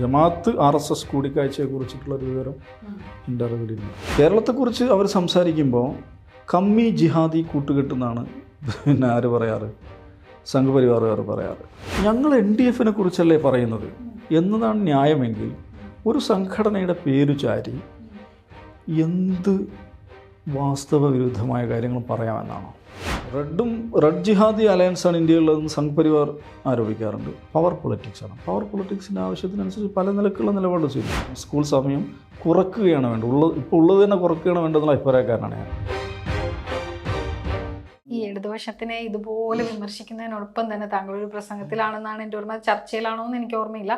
ജമാഅത്ത് R S S കൂടിക്കാഴ്ചയെ കുറിച്ചിട്ടുള്ളൊരു വിവരം എന്റെ അറിവിലില്ല. കേരളത്തെക്കുറിച്ച് അവർ സംസാരിക്കുമ്പോൾ കമ്മി ജിഹാദി കൂട്ടുകെട്ടെന്നാണ് പിന്നെ ആര് പറയാറ്? സംഘപരിവാറുകാർ പറയാറ്. ഞങ്ങൾ എൻ ഡി എഫിനെ കുറിച്ചല്ലേ പറയുന്നത്? എന്നതാണ് ന്യായമെങ്കിൽ ഒരു സംഘടനയുടെ പേരു ചാരി എന്ത് വാസ്തവ വിരുദ്ധമായ കാര്യങ്ങൾ പറയാമെന്നാണോ? റെഡും റെഡ് ജിഹാദി അലയൻസാണ് ഇന്ത്യയിലുള്ളതെന്ന് സംഘ് പരിവാർ ആരോപിക്കാറുണ്ട് പവർ പൊളിറ്റിക്സാണ് പവർ പൊളിറ്റിക്സിന്റെ ആവശ്യത്തിനനുസരിച്ച് പല നിലക്കുള്ള നിലപാട് സ്വീകരിക്കും. സ്കൂൾ സമയം കുറക്കുകയാണ് വേണ്ടത്. ഉള്ളത് ഇപ്പോൾ ഉള്ളത് തന്നെ കുറക്കുകയാണ് വേണ്ടതെന്നുള്ള അഭിപ്രായക്കാരനാണ് ഞാൻ. ഇടതുപക്ഷത്തിനെ ഇതുപോലെ വിമർശിക്കുന്നതിനോടൊപ്പം തന്നെ താങ്കൾ ഒരു പ്രസംഗത്തിലാണെന്നാണ് എന്റെ ഓർമ്മ. ചർച്ചയിലാണോ എന്ന് എനിക്ക് ഓർമ്മയില്ല.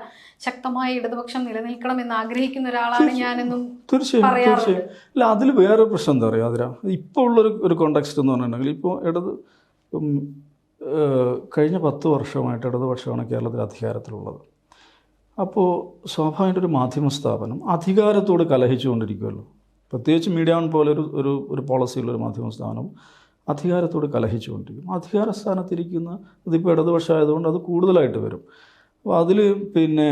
ശക്തമായ ഇടതുപക്ഷം നിലനിൽക്കണം എന്ന് ആഗ്രഹിക്കുന്ന ഒരാളാണ് ഞാനെന്നും തീർച്ചയായും അല്ല തീർച്ചയായും. അതിൽ വേറെ പ്രശ്നം എന്താ പറയുക അതിരാ ഇപ്പോൾ ഉള്ളൊരു ഒരു കോണ്ടാക്സ്റ്റ് എന്ന് പറഞ്ഞിട്ടുണ്ടെങ്കിൽ ഇപ്പോൾ ഇടത് കഴിഞ്ഞ പത്ത് വർഷമായിട്ട് ഇടതുപക്ഷമാണ് കേരളത്തിൽ അധികാരത്തിലുള്ളത്. അപ്പോൾ സ്വാഭാവികമായിട്ട് ഒരു മാധ്യമ സ്ഥാപനം അധികാരത്തോട് കലഹിച്ചുകൊണ്ടിരിക്കുമല്ലോ പ്രത്യേകിച്ച് മീഡിയ വൺ പോലെ ഒരു ഒരു ഒരു പോളിസിയുള്ള ഒരു മാധ്യമ സ്ഥാപനം അധികാരത്തോട് കലഹിച്ചുകൊണ്ടിരിക്കും. അധികാര സ്ഥാനത്തിരിക്കുന്ന ഇതിപ്പോൾ ഇടതുപക്ഷമായതുകൊണ്ട് അത് കൂടുതലായിട്ട് വരും. അപ്പോൾ അതിൽ പിന്നെ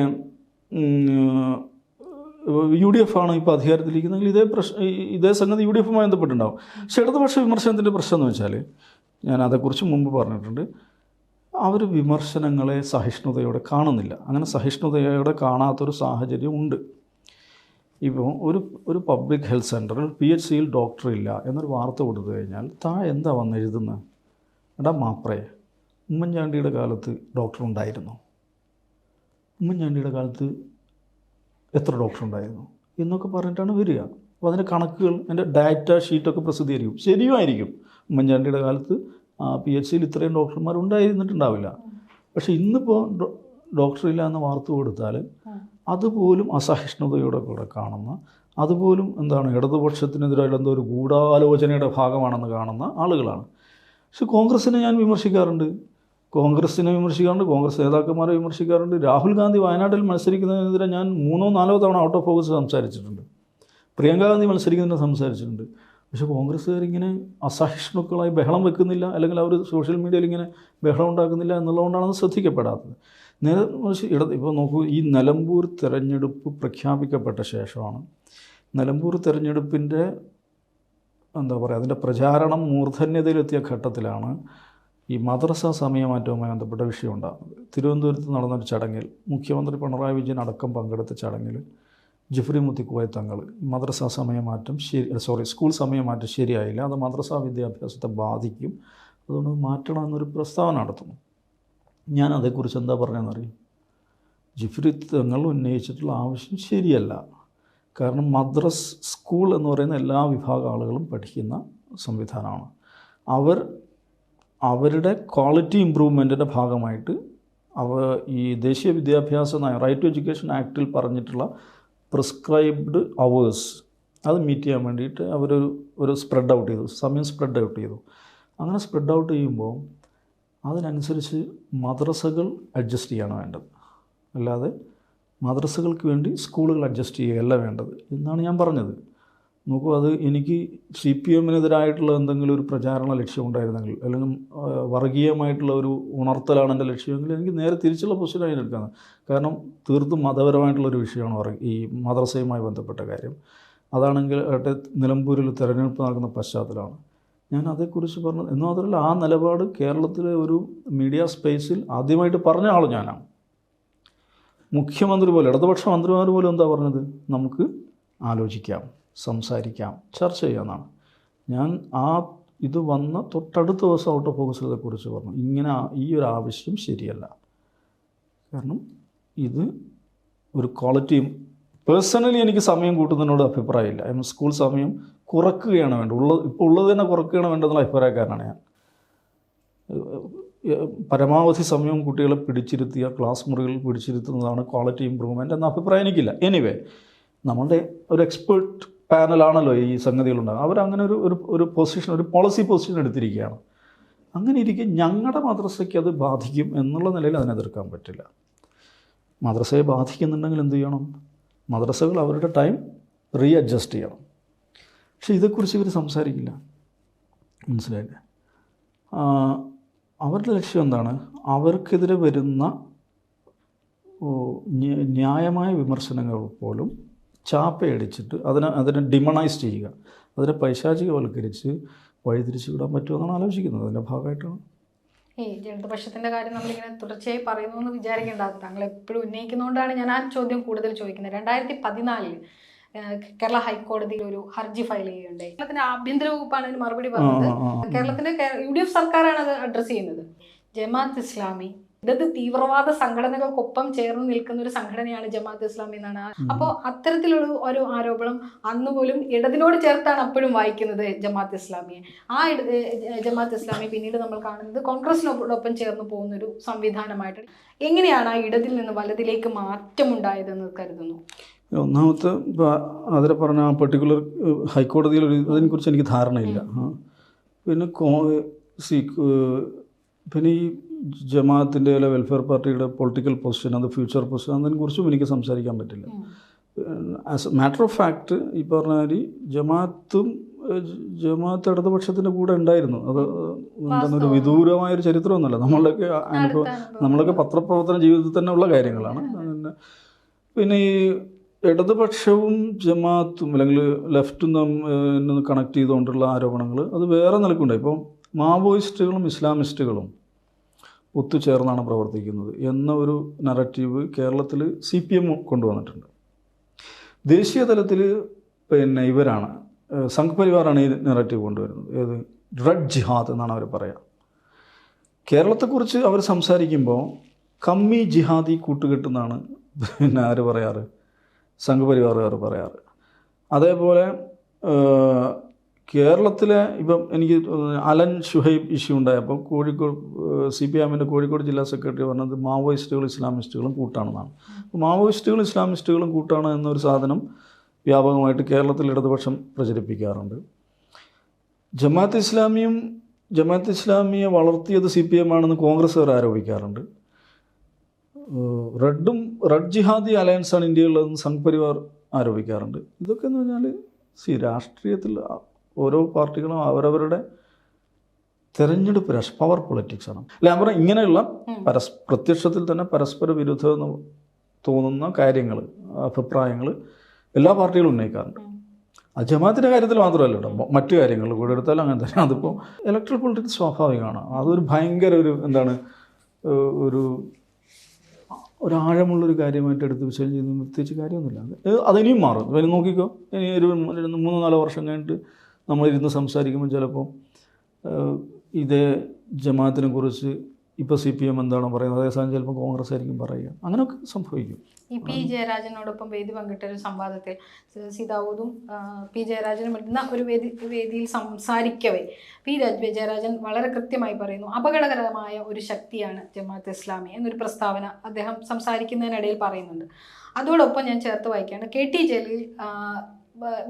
യു ഡി എഫ് ആണ് ഇപ്പോൾ അധികാരത്തിലിരിക്കുന്നെങ്കിൽ ഇതേ പ്രശ്നം ഇതേ സംഗതി യു ഡി എഫുമായി ബന്ധപ്പെട്ടുണ്ടാവും. പക്ഷേ ഇടതുപക്ഷ വിമർശനത്തിന്റെ പ്രശ്നം എന്ന് വെച്ചാൽ ഞാൻ അതേക്കുറിച്ച് മുമ്പ് പറഞ്ഞിട്ടുണ്ട്. അവർ വിമർശനങ്ങളെ സഹിഷ്ണുതയോടെ കാണുന്നില്ല. അങ്ങനെ സഹിഷ്ണുതയോടെ കാണാത്തൊരു സാഹചര്യം ഉണ്ട്. ഇപ്പോൾ ഒരു ഒരു പബ്ലിക് ഹെൽത്ത് സെന്ററിൽ പി എച്ച് സിയിൽ ഡോക്ടർ ഇല്ല എന്നൊരു വാർത്ത കൊടുത്തു കഴിഞ്ഞാൽ താ എന്താ വന്ന് എഴുതുന്നത് എടാ മാപ്രേ ഉമ്മൻചാണ്ടിയുടെ കാലത്ത് ഡോക്ടർ ഉണ്ടായിരുന്നു. ഉമ്മൻചാണ്ടിയുടെ കാലത്ത് എത്ര ഡോക്ടർ ഉണ്ടായിരുന്നു എന്നൊക്കെ പറഞ്ഞിട്ടാണ് വരിക. അപ്പോൾ അതിന്റെ കണക്കുകൾ അതിന്റെ ഡാറ്റ ഷീറ്റൊക്കെ പ്രസിദ്ധീകരിക്കും. ശരിയുമായിരിക്കും ഉമ്മൻചാണ്ടിയുടെ കാലത്ത് പി എച്ച് സിയിൽ ഇത്രയും ഡോക്ടർമാർ ഉണ്ടായിരുന്നിട്ടുണ്ടാവില്ല. പക്ഷേ ഇന്നിപ്പോൾ ഡോക്ടർ ഇല്ല എന്ന വാർത്ത കൊടുത്താൽ അതുപോലും അസഹിഷ്ണുതയോടെ കൂടെ കാണുന്ന അതുപോലും എന്താണ് ഇടതുപക്ഷത്തിനെതിരായുള്ള എന്തോ ഒരു ഗൂഢാലോചനയുടെ ഭാഗമാണെന്ന് കാണുന്ന ആളുകളാണ്. പക്ഷെ കോൺഗ്രസ്സിനെ ഞാൻ വിമർശിക്കാറുണ്ട്. കോൺഗ്രസ്സിനെ വിമർശിക്കാറുണ്ട് കോൺഗ്രസ് നേതാക്കന്മാരെ വിമർശിക്കാറുണ്ട്. രാഹുൽ ഗാന്ധി വയനാട്ടിൽ മത്സരിക്കുന്നതിനെതിരെ ഞാൻ മൂന്നോ നാലോ തവണ ഔട്ട് ഓഫ് ഫോക്കസ് സംസാരിച്ചിട്ടുണ്ട്. പ്രിയങ്ക ഗാന്ധി മത്സരിക്കുന്നതിനെ സംസാരിച്ചിട്ടുണ്ട്. പക്ഷേ കോൺഗ്രസ്സുകാരിങ്ങനെ അസഹിഷ്ണുക്കളായി ബഹളം വെക്കുന്നില്ല അല്ലെങ്കിൽ അവർ സോഷ്യൽ മീഡിയയിൽ ഇങ്ങനെ ബഹളം ഉണ്ടാക്കുന്നില്ല എന്നുള്ളതുകൊണ്ടാണ് അത് ശ്രദ്ധിക്കപ്പെടാത്തത്. നേരെ ഇട ഇപ്പോൾ നോക്കൂ ഈ നിലമ്പൂർ തിരഞ്ഞെടുപ്പ് പ്രഖ്യാപിക്കപ്പെട്ട ശേഷമാണ്. നിലമ്പൂർ തിരഞ്ഞെടുപ്പിന്റെ എന്താ പറയുക അതിന്റെ പ്രചാരണം മൂർധന്യതയിലെത്തിയ ഘട്ടത്തിലാണ് ഈ മദ്രസ സമയമാറ്റവുമായി ബന്ധപ്പെട്ട വിഷയം ഉണ്ടാകുന്നത്. തിരുവനന്തപുരത്ത് നടന്നൊരു ചടങ്ങിൽ മുഖ്യമന്ത്രി പിണറായി വിജയൻ അടക്കം പങ്കെടുത്ത ചടങ്ങിൽ ജിഫ്രി മുത്തിക്കോയ തങ്ങൾ മദ്രസ സമയമാറ്റം ശരി സോറി സ്കൂൾ സമയമാറ്റം ശരിയായില്ല അത് മദ്രസ വിദ്യാഭ്യാസത്തെ ബാധിക്കും അതുകൊണ്ട് അത് മാറ്റണം എന്നൊരു പ്രസ്താവന നടത്തുന്നു. ഞാൻ അതേക്കുറിച്ച് എന്താ പറഞ്ഞതെന്നറിയും? ജിഫ്രി തങ്ങൾ ഉന്നയിച്ചിട്ടുള്ള ആവശ്യം ശരിയല്ല. കാരണം മദ്രസ് സ്കൂൾ എന്ന് പറയുന്ന എല്ലാ വിഭാഗ ആളുകളും പഠിക്കുന്ന സംവിധാനമാണ്. അവർ അവരുടെ ക്വാളിറ്റി ഇമ്പ്രൂവ്മെന്റിന്റെ ഭാഗമായിട്ട് അവ ഈ ദേശീയ വിദ്യാഭ്യാസ നയം റൈറ്റ് ടു എഡ്യൂക്കേഷൻ ആക്ടിൽ പറഞ്ഞിട്ടുള്ള പ്രിസ്ക്രൈബ്ഡ് അവേഴ്സ് അത് മീറ്റ് ചെയ്യാൻ വേണ്ടിയിട്ട് അവർ ഒരു സ്പ്രെഡ് ഔട്ട് ചെയ്തു. സമയം സ്പ്രെഡ് ഔട്ട് ചെയ്തു. അങ്ങനെ സ്പ്രെഡ് ഔട്ട് ചെയ്യുമ്പോൾ അതിനനുസരിച്ച് മദ്രസകൾ അഡ്ജസ്റ്റ് ചെയ്യാണ് വേണ്ടത്. അല്ലാതെ മദ്രസകൾക്ക് വേണ്ടി സ്കൂളുകൾ അഡ്ജസ്റ്റ് ചെയ്യുകയല്ല വേണ്ടത് എന്നാണ് ഞാൻ പറഞ്ഞത്. നോക്കൂ അത് എനിക്ക് സി പി എമ്മിനെതിരായിട്ടുള്ള എന്തെങ്കിലും ഒരു പ്രചാരണ ലക്ഷ്യം ഉണ്ടായിരുന്നെങ്കിൽ അല്ലെങ്കിൽ വർഗീയമായിട്ടുള്ള ഒരു ഉണർത്തലാണ് എന്റെ ലക്ഷ്യമെങ്കിൽ എനിക്ക് നേരെ തിരിച്ചുള്ള പൊസിഷനായി എടുക്കുന്നത് കാരണം തീർത്തും മതപരമായിട്ടുള്ളൊരു വിഷയമാണ് ഈ മദ്രസയുമായി ബന്ധപ്പെട്ട കാര്യം. അതാണെങ്കിൽ നിലമ്പൂരിൽ തിരഞ്ഞെടുപ്പ് നടക്കുന്ന പശ്ചാത്തലമാണ്. ഞാൻ അതേക്കുറിച്ച് പറഞ്ഞു. എന്ന് മാത്രമല്ല ആ നിലപാട് കേരളത്തിലെ ഒരു മീഡിയ സ്പേസിൽ ആദ്യമായിട്ട് പറഞ്ഞ ആൾ ഞാനാണ്. മുഖ്യമന്ത്രി പോലെ ഇടതുപക്ഷ മന്ത്രിമാർ പോലും എന്താ പറഞ്ഞത്? നമുക്ക് ആലോചിക്കാം സംസാരിക്കാം ചർച്ച ചെയ്യാമെന്നാണ് ഞാൻ ആ ഇത് വന്ന തൊട്ടടുത്ത ദിവസം ഔട്ട് ഓഫ് ഫോക്കസിൽ ഇതേക്കുറിച്ച് പറഞ്ഞു. ഇങ്ങനെ ഈ ഒരു ആവശ്യം ശരിയല്ല. കാരണം ഇത് ഒരു ക്വാളിറ്റി പേഴ്സണലി എനിക്ക് സമയം കൂട്ടുന്നതിനോട് അഭിപ്രായമില്ല. ഐ സ്കൂൾ സമയം കുറക്കുകയാണ് വേണ്ടത്. ഉള്ളത് ഇപ്പോൾ ഉള്ളത് തന്നെ കുറക്കുകയാണ് വേണ്ടതെന്നുള്ള അഭിപ്രായക്കാരനാണ് ഞാൻ. പരമാവധി സമയം കുട്ടികളെ പിടിച്ചിരുത്തിയ ക്ലാസ് മുറികൾ പിടിച്ചിരുത്തുന്നതാണ് ക്വാളിറ്റി ഇമ്പ്രൂവ്മെന്റ് എന്ന അഭിപ്രായം എനിക്കില്ല. എനിവേ നമ്മളുടെ ഒരു എക്സ്പേർട്ട് പാനലാണല്ലോ ഈ സംഗതികളുണ്ടാകുക അവരങ്ങനെ ഒരു ഒരു ഒരു പൊസിഷൻ ഒരു പോളിസി പൊസിഷൻ എടുത്തിരിക്കുകയാണ്. അങ്ങനെ ഇരിക്കെ ഞങ്ങളുടെ മദ്രസയ്ക്ക് അത് ബാധിക്കും എന്നുള്ള നിലയിൽ അതിനെതിർക്കാൻ പറ്റില്ല. മദ്രസയെ ബാധിക്കുന്നുണ്ടെങ്കിൽ എന്ത് ചെയ്യണം? മദ്രസകൾ അവരുടെ ടൈം റീ അഡ്ജസ്റ്റ് ചെയ്യണം. പക്ഷെ ഇതേക്കുറിച്ച് ഇവർ സംസാരിക്കില്ല. മനസ്സിലായില്ലേ? അവരുടെ ലക്ഷ്യം എന്താണ്? അവർക്കെതിരെ വരുന്ന ന്യായമായ വിമർശനങ്ങൾ പോലും ചാപ്പയടിച്ചിട്ട് അതിനെ അതിനെ ഡിമണൈസ് ചെയ്യുക. അതിനെ പൈശാചികവൽക്കരിച്ച് വഴിതിരിച്ചു വിടാൻ പറ്റുമെന്നാണ് ആലോചിക്കുന്നത്. അതിന്റെ ഭാഗമായിട്ടാണ്. ഈ ഇടതുപക്ഷത്തിന്റെ കാര്യം നമ്മളിങ്ങനെ തുടർച്ചയായി പറയുന്നു എന്ന് വിചാരിക്കേണ്ട താങ്കൾ എപ്പോഴും ഉന്നയിക്കുന്നതുകൊണ്ടാണ് ഞാൻ ആ ചോദ്യം കൂടുതൽ ചോദിക്കുന്നത്. രണ്ടായിരത്തി പതിനാലിൽ കേരള ഹൈക്കോടതിയിൽ ഒരു ഹർജി ഫയൽ ചെയ്യുകയുണ്ടായി. കേരളത്തിന്റെ ആഭ്യന്തര വകുപ്പാണ് അതിന് മറുപടി പറഞ്ഞത്. കേരളത്തിന്റെ യു ഡി എഫ് സർക്കാരാണ് അത് അഡ്രസ് ചെയ്യുന്നത്. ജമാഅത്ത് ഇസ്ലാമി ഇടത് തീവ്രവാദ സംഘടനകൾക്കൊപ്പം ചേർന്ന് നിൽക്കുന്ന ഒരു സംഘടനയാണ് ജമാഅത്ത് ഇസ്ലാമി എന്നാണ്. അപ്പോൾ അത്തരത്തിലുള്ള ഒരു ആരോപണം അന്ന് പോലും ഇടതിനോട് ചേർത്താണ് അപ്പോഴും വായിക്കുന്നത് ജമാഅത്ത് ഇസ്ലാമിയെ. ആ ജമാഅത്ത് ഇസ്ലാമി പിന്നീട് നമ്മൾ കാണുന്നത് കോൺഗ്രസിനോടൊപ്പം ചേർന്ന് പോകുന്ന ഒരു സംവിധാനമായിട്ട്. എങ്ങനെയാണ് ആ ഇടതിൽ നിന്ന് വലതിലേക്ക് മാറ്റമുണ്ടായതെന്ന് കരുതുന്നു? ഒന്നാമത്തെ അതിൽ പറഞ്ഞ ആ പെർട്ടിക്കുലർ ഹൈക്കോടതിയിൽ ഒരു അതിനെക്കുറിച്ച് എനിക്ക് ധാരണയില്ല. പിന്നെ സി പിന്നെ ഈ ജമാഅത്തിന്റെ അല്ലെ വെൽഫെയർ പാർട്ടിയുടെ പൊളിറ്റിക്കൽ പൊസിഷൻ അത് ഫ്യൂച്ചർ പൊസിഷൻ അതിനെക്കുറിച്ചും എനിക്ക് സംസാരിക്കാൻ പറ്റില്ല. As a matter of fact ഈ പറഞ്ഞ മാതിരി ജമാഅത്തും ജമാഅത്ത് ഇടതുപക്ഷത്തിന്റെ കൂടെ ഉണ്ടായിരുന്നു. അത് എന്താണ് ഒരു വിദൂരമായൊരു ചരിത്രമൊന്നുമല്ല. നമ്മളൊക്കെ അനുഭവം നമ്മളൊക്കെ പത്രപ്രവർത്തന ജീവിതത്തിൽ തന്നെ ഉള്ള കാര്യങ്ങളാണ്. പിന്നെ പിന്നെ ഈ ഇടതുപക്ഷവും ജമാഅത്തും അല്ലെങ്കിൽ ലെഫ്റ്റും തമ്മിൽ കണക്ട് ചെയ്തുകൊണ്ടുള്ള ആരോപണങ്ങൾ അത് വേറെ നിലക്കുണ്ടായി ഇപ്പം മാവോയിസ്റ്റുകളും ഇസ്ലാമിസ്റ്റുകളും ഒത്തുചേർന്നാണ് പ്രവർത്തിക്കുന്നത് എന്ന ഒരു നററ്റീവ് കേരളത്തിൽ സി പി എം കൊണ്ടുവന്നിട്ടുണ്ട്. ദേശീയ തലത്തിൽ പിന്നെ ഇവരാണ് സംഘപരിവാറാണ് സംഘ് പരിവാറാണ് ഈ നെറേറ്റീവ് കൊണ്ടുവരുന്നത്. ഏത്? റെഡ് ജിഹാദ് എന്നാണ് അവർ പറയുക കേരളത്തെക്കുറിച്ച് അവർ സംസാരിക്കുമ്പോൾ കമ്മി ജിഹാദി കൂട്ടുകെട്ടെന്നാണ് പിന്നെ ആര് പറയാറ് സംഘപരിവാറുകാർ പറയാറ്. അതേപോലെ കേരളത്തിലെ ഇപ്പം എനിക്ക് അലൻ ഷുഹൈബ് ഇഷ്യൂ ഉണ്ടായപ്പോൾ കോഴിക്കോട് സി പി എമ്മിന്റെ കോഴിക്കോട് ജില്ലാ സെക്രട്ടറി പറഞ്ഞത് മാവോയിസ്റ്റുകളും ഇസ്ലാമിസ്റ്റുകളും കൂട്ടാണെന്നാണ്. മാവോയിസ്റ്റുകളും ഇസ്ലാമിസ്റ്റുകളും കൂട്ടാണ് എന്നൊരു സാധനം വ്യാപകമായിട്ട് കേരളത്തിൽ ഇടതുപക്ഷം പ്രചരിപ്പിക്കാറുണ്ട്. ജമാഅത്ത് ഇസ്ലാമിയും ജമാഅത്ത് ഇസ്ലാമിയെ വളർത്തിയത് സി പി എം ആണെന്ന് കോൺഗ്രസ്സുകാർ ആരോപിക്കാറുണ്ട്. റെഡും റെഡ് ജിഹാദി അലയൻസാണ് ഇന്ത്യയിലുള്ളതെന്ന് സംഘ് പരിവാർ ആരോപിക്കാറുണ്ട്. ഇതൊക്കെ എന്ന് പറഞ്ഞാൽ സി രാഷ്ട്രീയത്തിൽ ഓരോ പാർട്ടികളും അവരവരുടെ തെരഞ്ഞെടുപ്പ് രാഷ് പവർ പൊളിറ്റിക്സ് ആണ്. അല്ല? പറഞ്ഞ ഇങ്ങനെയുള്ള പരസ് പ്രത്യക്ഷത്തിൽ തന്നെ പരസ്പര വിരുദ്ധമെന്ന് തോന്നുന്ന കാര്യങ്ങൾ അഭിപ്രായങ്ങൾ എല്ലാ പാർട്ടികളും ഉന്നയിക്കാറുണ്ട്. അത് ജമാഅത്തിന്റെ കാര്യത്തിൽ മാത്രമല്ല കേട്ടോ. മറ്റു കാര്യങ്ങൾ കൂടെ എടുത്താലും അങ്ങനെ തന്നെ. അതിപ്പോൾ ഇലക്ട്രൽ പൊളിറ്റിക്സ് സ്വാഭാവികമാണ്. അതൊരു ഭയങ്കര ഒരു എന്താണ് ഒരു ഒരാഴമുള്ളൊരു കാര്യമായിട്ട് എടുത്ത് വിശകലനം ചെയ്യുന്ന പ്രത്യേകിച്ച് കാര്യമൊന്നുമില്ല. അത് അതിനിയും മാറും. ഇപ്പം നോക്കിക്കോ. ഇനി ഒരു മൂന്ന് നാലോ വർഷം കഴിഞ്ഞിട്ട് നമ്മളിരുന്ന് സംസാരിക്കുമ്പോൾ ചിലപ്പോൾ ഇതേ ജമാഅത്തിനെ കുറിച്ച് ഇപ്പോൾ സി പി എം എന്താണോ പറയുന്നത് അതേസമയം ചിലപ്പോൾ കോൺഗ്രസ് ആയിരിക്കും പറയുക. അങ്ങനെയൊക്കെ സംഭവിക്കും. ഈ പി ജയരാജനോടൊപ്പം വേദി പങ്കിട്ട ഒരു സംവാദത്തിൽ സീതാവൂതും പി ജയരാജനും ഇടുന്ന ഒരു വേദി വേദിയിൽ സംസാരിക്കവേ. പി രാജ് ജയരാജൻ വളരെ കൃത്യമായി പറയുന്നു അപകടകരമായ ഒരു ശക്തിയാണ് ജമാഅത്ത് ഇസ്ലാമി എന്നൊരു പ്രസ്താവന അദ്ദേഹം സംസാരിക്കുന്നതിനിടയിൽ പറയുന്നുണ്ട്. അതോടൊപ്പം ഞാൻ ചേർത്ത് വായിക്കുകയാണ് കെ ടി ജലീൽ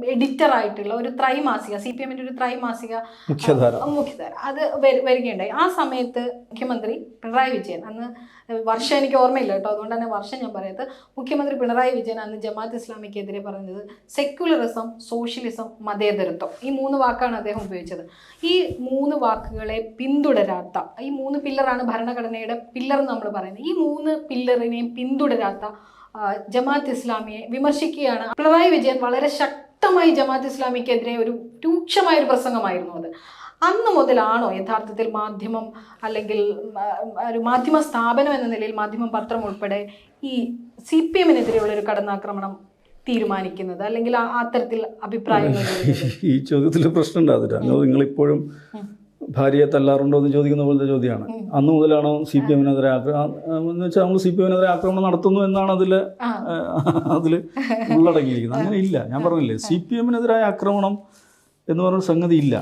എഡിറ്റർ ആയിട്ടുള്ള ഒരു ത്രൈമാസിക സി പി എമ്മിന്റെ ഒരു ത്രൈമാസിക മുഖ്യധാര. അത് വരി- വരികയുണ്ടായി. ആ സമയത്ത് മുഖ്യമന്ത്രി പിണറായി വിജയൻ അന്ന് വർഷം എനിക്ക് ഓർമ്മയില്ല കേട്ടോ. അതുകൊണ്ട് തന്നെ വർഷം ഞാൻ പറയുന്നത് മുഖ്യമന്ത്രി പിണറായി വിജയൻ അന്ന് ജമാഅത്ത് ഇസ്ലാമിക്കെതിരെ പറഞ്ഞത് സെക്യുലറിസം സോഷ്യലിസം മതേതരത്വം. ഈ മൂന്ന് വാക്കാണ് അദ്ദേഹം ഉപയോഗിച്ചത്. ഈ മൂന്ന് വാക്കുകളെ പിന്തുടരാത്ത ഈ മൂന്ന് പില്ലറാണ് ഭരണഘടനയുടെ പില്ലർ എന്ന് നമ്മൾ പറയുന്നത്. ഈ മൂന്ന് പില്ലറിനെയും പിന്തുടരാത്ത ജമാഅത്ത് ഇസ്ലാമിയെ വിമർശിക്കുകയാണ്. പിണറായി വിജയൻ വളരെ ശക്തമായി ജമാഅത്ത് ഇസ്ലാമിക്കെതിരെ ഒരു രൂക്ഷമായ ഒരു പ്രസംഗമായിരുന്നു അത്. അന്ന് മുതലാണോ യഥാർത്ഥത്തിൽ മാധ്യമം അല്ലെങ്കിൽ ഒരു മാധ്യമ സ്ഥാപനം എന്ന നിലയിൽ മാധ്യമം പത്രം ഉൾപ്പെടെ ഈ സി പി എമ്മിനെതിരെയുള്ള ഒരു കടന്നാക്രമണം തീരുമാനിക്കുന്നത്? അല്ലെങ്കിൽ ആ- അത്തരത്തിൽ അഭിപ്രായങ്ങൾ ഈ ചോദ്യത്തിൽ പ്രശ്നം ഉണ്ടാകില്ല നിങ്ങൾ നിങ്ങളിപ്പോഴും ഭാര്യയെ തല്ലാറുണ്ടോ എന്ന് ചോദിക്കുന്ന പോലത്തെ ചോദ്യമാണ്. അന്ന് മുതലാണോ സി പി എമ്മിനെതിരെ എന്ന് വെച്ചാൽ നമ്മൾ സി പി എമ്മിനെതിരെ ആക്രമണം നടത്തുന്നു എന്നാണ് അതിൽ. അതിൽ ഉള്ളടങ്ങിയിരിക്കുന്നത്. അങ്ങനെ ഇല്ല. ഞാൻ പറഞ്ഞില്ലേ സി പി എമ്മിനെതിരായ ആക്രമണം എന്ന് പറയുന്ന സംഗതി ഇല്ല.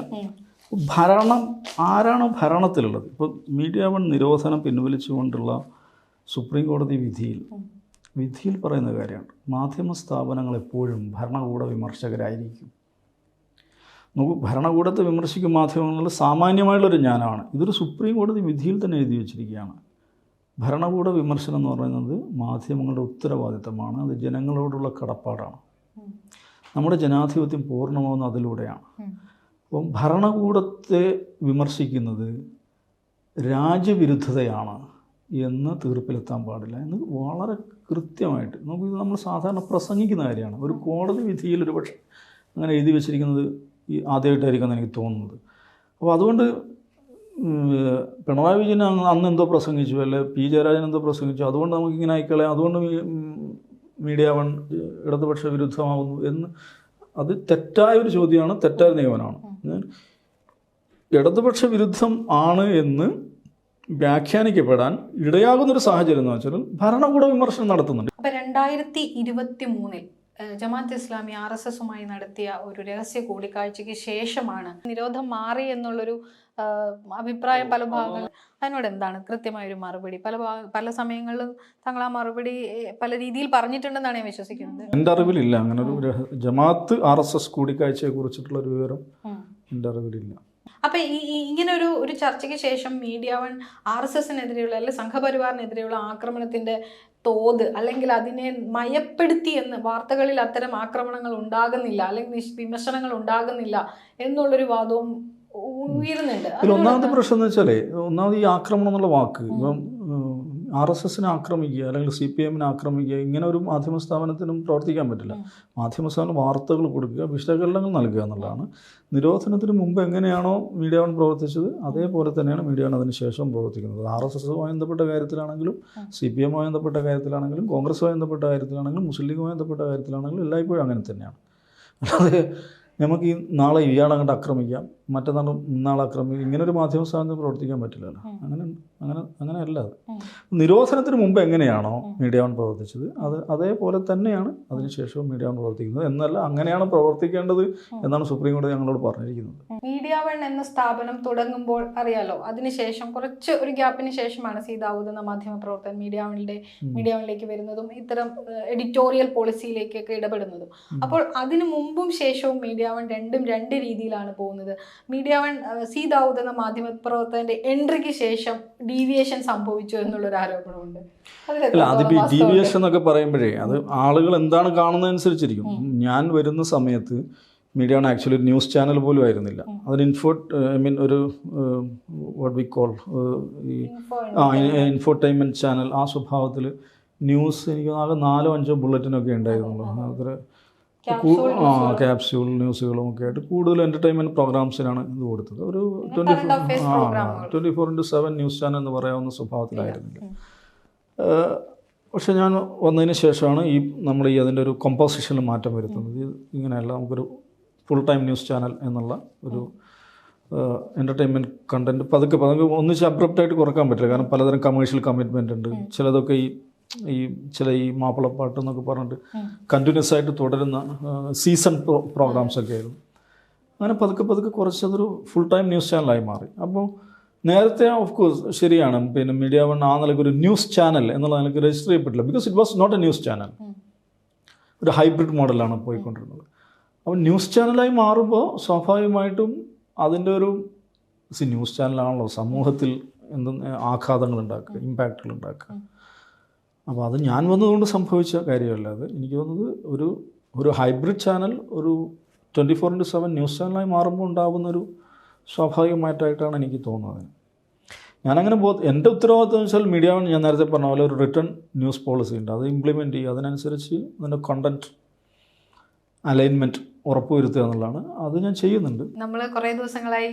ഭരണം ആരാണോ ഭരണത്തിലുള്ളത്? ഇപ്പോൾ മീഡിയ വൺ നിരോധനം പിൻവലിച്ചുകൊണ്ടുള്ള സുപ്രീം കോടതി വിധിയിൽ വിധിയിൽ പറയുന്ന കാര്യമാണ്. മാധ്യമ സ്ഥാപനങ്ങൾ എപ്പോഴും ഭരണകൂട വിമർശകരായിരിക്കും. നോക്കൂ ഭരണകൂടത്തെ വിമർശിക്കും മാധ്യമങ്ങളിൽ സാമാന്യമായുള്ളൊരു ജ്ഞാനമാണ് ഇതൊരു സുപ്രീം കോടതി വിധിയിൽ തന്നെ എഴുതി വെച്ചിരിക്കുകയാണ്. ഭരണകൂട വിമർശനം എന്ന് പറയുന്നത് മാധ്യമങ്ങളുടെ ഉത്തരവാദിത്തമാണ്. അത് ജനങ്ങളോടുള്ള കടപ്പാടാണ്. നമ്മുടെ ജനാധിപത്യം പൂർണമാവുന്ന അതിലൂടെയാണ്. അപ്പം ഭരണകൂടത്തെ വിമർശിക്കുന്നത് രാജ്യവിരുദ്ധതയാണ് എന്ന് തീർപ്പിലെത്താൻ പാടില്ല എന്ന് വളരെ കൃത്യമായിട്ട്. നമുക്ക് ഇത് നമ്മൾ സാധാരണ പ്രസംഗിക്കുന്ന കാര്യമാണ്. ഒരു കോടതി വിധിയിൽ ഒരു പക്ഷേ അങ്ങനെ എഴുതി വെച്ചിരിക്കുന്നത് ഈ ആദ്യമായിട്ടായിരിക്കും എനിക്ക് തോന്നുന്നത്. അപ്പോൾ അതുകൊണ്ട് പിണറായി വിജയൻ അന്ന് എന്തോ പ്രസംഗിച്ചു അല്ലെ പി ജയരാജൻ എന്തോ പ്രസംഗിച്ചു. അതുകൊണ്ട് നമുക്കിങ്ങനെ ആയിക്കളെ അതുകൊണ്ട് മീഡിയ വൺ ഇടതുപക്ഷ വിരുദ്ധമാവുന്നു എന്ന്. അത് തെറ്റായ ഒരു ചോദ്യമാണ്. തെറ്റായ നിയമനമാണ് ഇടതുപക്ഷ വിരുദ്ധം ആണ് എന്ന് വ്യാഖ്യാനിക്കപ്പെടാൻ ഇടയാകുന്നൊരു സാഹചര്യം എന്ന് വെച്ചാൽ ഭരണകൂട വിമർശനം നടത്തുന്നുണ്ട്. അപ്പൊ രണ്ടായിരത്തി ഇരുപത്തി മൂന്നിൽ ജമാഅത്ത് ഇസ്ലാമി ആർ എസ് എസുമായി നടത്തിയ ഒരു രഹസ്യ കൂടിക്കാഴ്ചയ്ക്ക് ശേഷമാണ് നിരോധം മാറി എന്നുള്ളൊരു അഭിപ്രായം പല ഭാഗങ്ങളിൽ അതിനോട് എന്താണ് കൃത്യമായ ഒരു മറുപടി? പല ഭാഗ- പല സമയങ്ങളിലും തങ്ങൾ ആ മറുപടി പല രീതിയിൽ പറഞ്ഞിട്ടുണ്ടെന്നാണ് ഞാൻ വിശ്വസിക്കുന്നത്. എന്റെ അറിവിലില്ല. അങ്ങനെ ഒരു Jamaat Jamaat R S S കൂടിക്കാഴ്ചയെ കുറിച്ചിട്ടുള്ള ഒരു വിവരം എന്റെ എന്റെ അറിവിലില്ല. അപ്പൊ ഈ ഈ- ഇങ്ങനെ ഒരു ഒരു ചർച്ചയ്ക്ക് ശേഷം മീഡിയ വൺ ആർ എസ് എസിനെതിരെയുള്ള അല്ലെങ്കിൽ സംഘപരിവാറിനെതിരെയുള്ള ആക്രമണത്തിന്റെ തോത് അല്ലെങ്കിൽ അതിനെ മയപ്പെടുത്തി എന്ന് വാർത്തകളിൽ അത്തരം ആക്രമണങ്ങൾ ഉണ്ടാകുന്നില്ല അല്ലെങ്കിൽ വിമർശനങ്ങൾ ഉണ്ടാകുന്നില്ല എന്നുള്ളൊരു വാദവും ഉയരുന്നുണ്ട്. ഒന്നാമത്തെ പ്രശ്നം എന്ന് വെച്ചാലേ ഒന്നാമത് ഈ ആക്രമണം എന്നുള്ള വാക്ക് ഇപ്പം ആർ എസ് എസിനെ ആക്രമിക്കുക അല്ലെങ്കിൽ സി പി എമ്മിനെ ആക്രമിക്കുക ഇങ്ങനെ ഒരു മാധ്യമ സ്ഥാപനത്തിനും പ്രവർത്തിക്കാൻ പറ്റില്ല. മാധ്യമ സ്ഥാപനം വാർത്തകൾ കൊടുക്കുക വിശകലനങ്ങൾ നൽകുക എന്നുള്ളതാണ് നിരോധനത്തിന് മുമ്പ് എങ്ങനെയാണോ മീഡിയ വൺ പ്രവർത്തിച്ചത് അതേപോലെ തന്നെയാണ് മീഡിയ വൺ അതിന് ശേഷം പ്രവർത്തിക്കുന്നത് ആർ എസ് എസുമായി ബന്ധപ്പെട്ട കാര്യത്തിലാണെങ്കിലും. സി പി എമ്മുമായി ബന്ധപ്പെട്ട കാര്യത്തിലാണെങ്കിലും കോൺഗ്രസുമായി ബന്ധപ്പെട്ട കാര്യത്തിലാണെങ്കിലും മുസ്ലിം ലീഗുമായി ബന്ധപ്പെട്ട കാര്യത്തിലാണെങ്കിലും എല്ലായ്പ്പോഴും അങ്ങനെ തന്നെയാണ് അല്ലാതെ നമുക്ക് ഈ നാളെ ഇയാളങ്ങോട്ട് ആക്രമിക്കാം മറ്റന്നാൾ ഇന്നാൾ ആക്രമിക്കാം ഇങ്ങനെ ഒരു മാധ്യമ സ്ഥാപനത്തിൽ പ്രവർത്തിക്കാൻ പറ്റില്ലല്ലോ. ഉം. അങ്ങനെ അങ്ങനെ അങ്ങനെയല്ല അത്. നിരോധനത്തിന് മുമ്പ് എങ്ങനെയാണോ. മീഡിയ വൺ പ്രവർത്തിച്ചത് അത് അതേപോലെ തന്നെയാണ് അതിനുശേഷവും മീഡിയ വൺ പ്രവർത്തിക്കുന്നത്. എന്നല്ല അങ്ങനെയാണ് പ്രവർത്തിക്കേണ്ടത് എന്നാണ് സുപ്രീം കോടതി ഞങ്ങളോട് പറഞ്ഞിരിക്കുന്നത്. മീഡിയ വൺ എന്ന സ്ഥാപനം തുടങ്ങുമ്പോൾ അറിയാലോ അതിനുശേഷം കുറച്ച് ഒരു ഗ്യാപ്പിന് ശേഷമാണ് സീതാവൂത് എന്ന മാധ്യമ പ്രവർത്തകൻ മീഡിയ വണിന്റെ മീഡിയ വണിലേക്ക് വരുന്നതും ഇത്തരം എഡിറ്റോറിയൽ പോളിസിയിലേക്കൊക്കെ ഇടപെടുന്നതും. അപ്പോൾ അതിനു മുമ്പും ശേഷവും മീഡിയ വൺ രണ്ടും രണ്ട് രീതിയിലാണ് പോകുന്നത്. മീഡിയ വൺ സി ദാവൂദ് എന്ന മാധ്യമ പ്രവർത്തകന്റെ എൻട്രിക്ക് ശേഷം ഡീവിയേഷൻ സംഭവിച്ചു എന്നുള്ളൊരു ആരോപണമുണ്ട്. അല്ല അതിപ്പോൾ ഈ എത്രത്തോളം ഡി വി വാസ്തവമുണ്ട്? എസ് എന്നൊക്കെ പറയുമ്പോഴേ അത് ആളുകൾ എന്താണ് കാണുന്നതനുസരിച്ചിരിക്കും. ഞാൻ വരുന്ന സമയത്ത് മീഡിയ വൺ ആക്ച്വലി ഒരു ന്യൂസ് ചാനൽ പോലും ആയിരുന്നില്ല. അതിന് ഇൻഫോ ഐ മീൻ ഒരു വാട്ട് വി കോൾ ഈ ആ ഇൻഫോർടൈൻമെന്റ് ചാനൽ ആ സ്വഭാവത്തിൽ ന്യൂസ് എനിക്ക് ആകെ നാലോ അഞ്ചോ ബുള്ളറ്റിനൊക്കെ ഉണ്ടായിരുന്നുള്ളൂ. അത്ര ക്യാപ്സ്യൂൾ ന്യൂസുകളും ഒക്കെ ആയിട്ട് കൂടുതൽ എന്റർടൈൻമെന്റ് പ്രോഗ്രാംസിനാണ് ഇത് കൊടുത്തത്. ഒരു ട്വന്റി ഫോർ ആ. Twenty four into seven news channel എന്ന് പറയാവുന്ന സ്വഭാവത്തിലായിരുന്നില്ല. പക്ഷേ ഞാൻ വന്നതിന് ശേഷമാണ് ഈ നമ്മൾ ഈ അതിന്റെ ഒരു കമ്പോസിഷനിൽ മാറ്റം വരുത്തുന്നത്. ഇങ്ങനെയല്ല നമുക്കൊരു ഫുൾ ടൈം ന്യൂസ് ചാനൽ എന്നുള്ള ഒരു എന്റർടൈൻമെന്റ് കണ്ടന്റ് പതുക്കെ പതുക്കെ ഒന്നിച്ച് അബ്രപ്റ്റായിട്ട് കുറയ്ക്കാൻ പറ്റില്ല. കാരണം പലതരം കമേഴ്ഷ്യൽ കമ്മിറ്റ്മെന്റ് ഉണ്ട്. ചിലതൊക്കെ ഈ ഈ ചില ഈ മാപ്പിളപ്പാട്ട് എന്നൊക്കെ പറഞ്ഞിട്ട് കണ്ടിന്യൂസ് ആയിട്ട് തുടരുന്ന സീസൺ പ്രോഗ്രാംസ് ഒക്കെ ആയിരുന്നു അങ്ങനെ പതുക്കെ പതുക്കെ കുറച്ചതൊരു ഫുൾ ടൈം ന്യൂസ് ചാനലായി മാറി. അപ്പോൾ നേരത്തെ ഓഫ് കോഴ്സ് ശരിയാണ്. പിന്നെ മീഡിയ വൺ ആ നിലയ്ക്ക് ഒരു ന്യൂസ് ചാനൽ എന്നുള്ള നിലയ്ക്ക് register ചെയ്യപ്പെട്ടില്ല. Because it was not a news channel ഒരു ഹൈബ്രിഡ് മോഡലാണ് പോയിക്കൊണ്ടിരുന്നത്. അപ്പോൾ ന്യൂസ് ചാനലായി മാറുമ്പോൾ സ്വാഭാവികമായിട്ടും അതിന്റെ ഒരു സി ന്യൂസ് ചാനലാണല്ലോ സമൂഹത്തിൽ എന്ത് ആഘാതങ്ങൾ ഉണ്ടാക്കുക ഇമ്പാക്റ്റുകൾ ഉണ്ടാക്കുക. അപ്പോൾ അത് ഞാൻ വന്നതുകൊണ്ട് സംഭവിച്ച കാര്യമല്ല അത്. എനിക്ക് തോന്നുന്നത് ഒരു ഒരു ഹൈബ്രിഡ് ചാനൽ ഒരു twenty four into seven news ചാനലായി മാറുമ്പോൾ ഉണ്ടാകുന്ന ഒരു സ്വാഭാവികമായിട്ടായിട്ടാണ് എനിക്ക് തോന്നുന്നത്. ഞാനങ്ങനെ പോ എന്റെ ഉത്തരവാദിത്വം എന്ന് വെച്ചാൽ മീഡിയ ഞാൻ നേരത്തെ പറഞ്ഞ പോലെ ഒരു റിട്ടേൺ ന്യൂസ് പോളിസി ഉണ്ട്. അത് ഇംപ്ലിമെന്റ് ചെയ്യുക അതിനനുസരിച്ച് അതിന്റെ കണ്ടന്റ് അലൈൻമെന്റ് ഉറപ്പുവരുത്തുക എന്നുള്ളതാണ്. അത് ഞാൻ ചെയ്യുന്നുണ്ട്. നമ്മൾ കുറേ ദിവസങ്ങളായി